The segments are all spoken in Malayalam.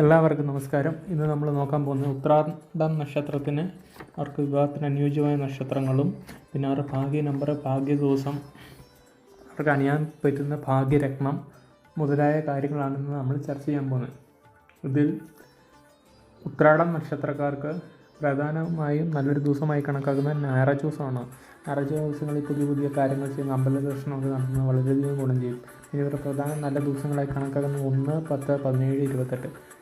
എല്ലാവർക്കും നമസ്കാരം. ഇന്ന് നമ്മൾ നോക്കാൻ പോകുന്നത് ഉത്രാടം നക്ഷത്രത്തിന് അവർക്ക് വിവാഹത്തിന് അനുയോജ്യമായ നക്ഷത്രങ്ങളും പിന്നെ അവരുടെ ഭാഗ്യ നമ്പർ ഭാഗ്യ ദിവസം അവർക്ക് അണിയാൻ പറ്റുന്ന ഭാഗ്യരത്നം മുതലായ കാര്യങ്ങളാണെന്ന് നമ്മൾ ചർച്ച ചെയ്യാൻ പോകുന്നത്. ഇതിൽ ഉത്രാടം നക്ഷത്രക്കാർക്ക് പ്രധാനമായും നല്ലൊരു ദിവസമായി കണക്കാക്കുന്ന ഞായറാഴ്ച ദിവസമാണ്. ഞായറാഴ്ച ദിവസങ്ങളിൽ പുതിയ പുതിയ കാര്യങ്ങൾ ചെയ്യുന്ന അമ്പല ദർശനമൊക്കെ നടത്തുന്ന വളരെയധികം ഗുണം ചെയ്യും. ഇനി ഇവരുടെ പ്രധാന നല്ല ദിവസങ്ങളായി കണക്കാക്കുന്ന ഒന്ന് പത്ത് പതിനേഴ് ഇരുപത്തെട്ട്.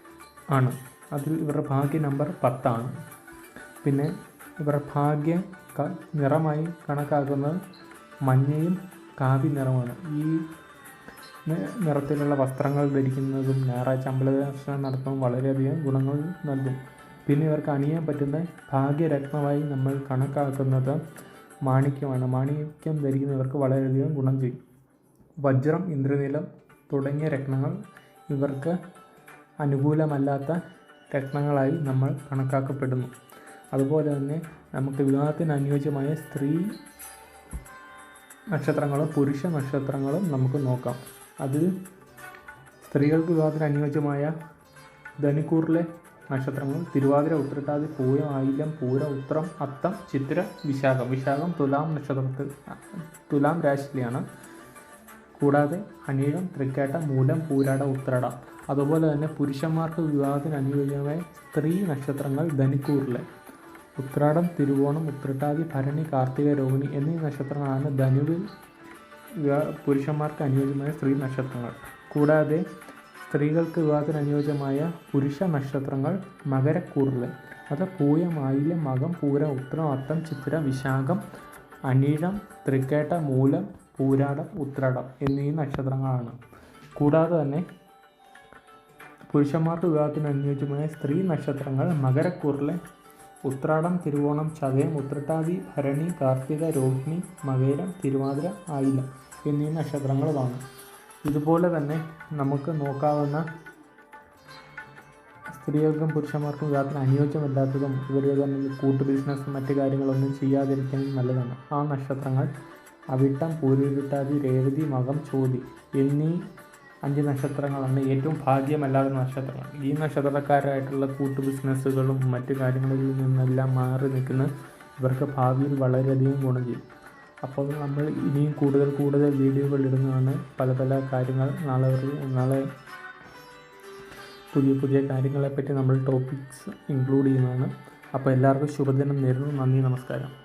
ആണ്. അതിൽ ഇവരുടെ ഭാഗ്യ നമ്പർ പത്താണ്. പിന്നെ ഇവരുടെ ഭാഗ്യ നിറമായി കണക്കാക്കുന്നത് മഞ്ഞയും കാവി നിറമാണ്. ഈ നിറത്തിലുള്ള വസ്ത്രങ്ങൾ ധരിക്കുന്നതും ഞായറാഴ്ച അമ്പല ദർശനം നടത്തുന്നതും വളരെയധികം ഗുണങ്ങൾ നൽകും. പിന്നെ ഇവർക്ക് അണിയാൻ പറ്റുന്ന ഭാഗ്യരത്നമായി നമ്മൾ കണക്കാക്കുന്നത് മാണിക്യമാണ്. മാണിക്യം ധരിക്കുന്നവർക്ക് വളരെയധികം ഗുണം ചെയ്യും. വജ്രം ഇന്ദ്രനീലം തുടങ്ങിയ രത്നങ്ങൾ ഇവർക്ക് അനുകൂലമല്ലാത്ത രത്നങ്ങളായി നമ്മൾ കണക്കാക്കപ്പെടുന്നു. അതുപോലെ തന്നെ നമുക്ക് വിവാഹത്തിന് അനുയോജ്യമായ സ്ത്രീ നക്ഷത്രങ്ങളും പുരുഷ നക്ഷത്രങ്ങളും നമുക്ക് നോക്കാം. അതിൽ സ്ത്രീകൾക്ക് വിവാഹത്തിന് അനുയോജ്യമായ ധനുക്കൂറിലെ നക്ഷത്രങ്ങളും തിരുവാതിര ഉത്രട്ടാതി പൂയം ആയില്യം പൂര ഉത്രം അത്തം ചിത്ര വിശാഖം. വിശാഖം തുലാം നക്ഷത്രത്തിൽ തുലാം രാശിയിലാണ്. കൂടാതെ അനീഴം തൃക്കേട്ട മൂലം പൂരാട ഉത്രട. അതുപോലെ തന്നെ പുരുഷന്മാർക്ക് വിവാഹത്തിന് അനുയോജ്യമായ സ്ത്രീ നക്ഷത്രങ്ങൾ ധനുക്കൂറിലെ. ഉത്രാടം തിരുവോണം ഉത്രട്ടാതി ഭരണി കാർത്തിക രോഹിണി എന്നീ നക്ഷത്രങ്ങളാണ് ധനുവിൽ പുരുഷന്മാർക്ക് അനുയോജ്യമായ സ്ത്രീ നക്ഷത്രങ്ങൾ. കൂടാതെ സ്ത്രീകൾക്ക് വിവാഹത്തിന് അനുയോജ്യമായ പുരുഷ നക്ഷത്രങ്ങൾ മകരക്കൂറിലെ. അത് പൂയം ആയില്യം മകം പൂര ഉത്രം അത്തം ചിത്ര വിശാഖം അനീഴം തൃക്കേട്ട മൂലം പൂരാടം ഉത്രാടം എന്നീ നക്ഷത്രങ്ങളാണ്. കൂടാതെ തന്നെ പുരുഷന്മാർക്ക് വിവാഹത്തിന് അനുയോജ്യമായ സ്ത്രീ നക്ഷത്രങ്ങൾ മകരക്കൂറിലെ ഉത്രാടം തിരുവോണം ചതയം ഉത്രട്ടാതി ഭരണി കാർത്തിക രോഹിണി മകേരം തിരുവാതിര ആയില എന്നീ നക്ഷത്രങ്ങളുമാണ്. ഇതുപോലെ തന്നെ നമുക്ക് നോക്കാവുന്ന സ്ത്രീകൾക്കും പുരുഷന്മാർക്കും വിവാഹത്തിന് അനുയോജ്യമല്ലാത്തതും ഇവരുടെ തന്നെ കൂട്ടു ബിസിനസ്സും മറ്റു കാര്യങ്ങളൊന്നും ചെയ്യാതിരിക്കാൻ നല്ലതാണ്. ആ നക്ഷത്രങ്ങൾ അവിട്ടം പൂരുരുട്ടാതി രേവതി മകം ചോതി എന്നീ അഞ്ച് നക്ഷത്രങ്ങളാണ് ഏറ്റവും ഭാഗ്യമല്ലാത്ത നക്ഷത്രങ്ങൾ. ഈ നക്ഷത്രക്കാരായിട്ടുള്ള കൂട്ട് ബിസിനസ്സുകളും മറ്റു കാര്യങ്ങളിൽ നിന്നെല്ലാം മാറി നിൽക്കുന്ന ഇവർക്ക് ഭാവിയിൽ വളരെയധികം ഗുണം ചെയ്യും. അപ്പോൾ നമ്മൾ ഇനിയും കൂടുതൽ കൂടുതൽ വീഡിയോകൾ ഇടുന്നതാണ് പല പല കാര്യങ്ങൾ. നാളെ നാളെ പുതിയ പുതിയ കാര്യങ്ങളെപ്പറ്റി നമ്മൾ ടോപ്പിക്സ് ഇൻക്ലൂഡ് ചെയ്യുന്നതാണ്. അപ്പോൾ എല്ലാവർക്കും ശുഭദിനം നേരുന്നു. നന്ദി നമസ്കാരം.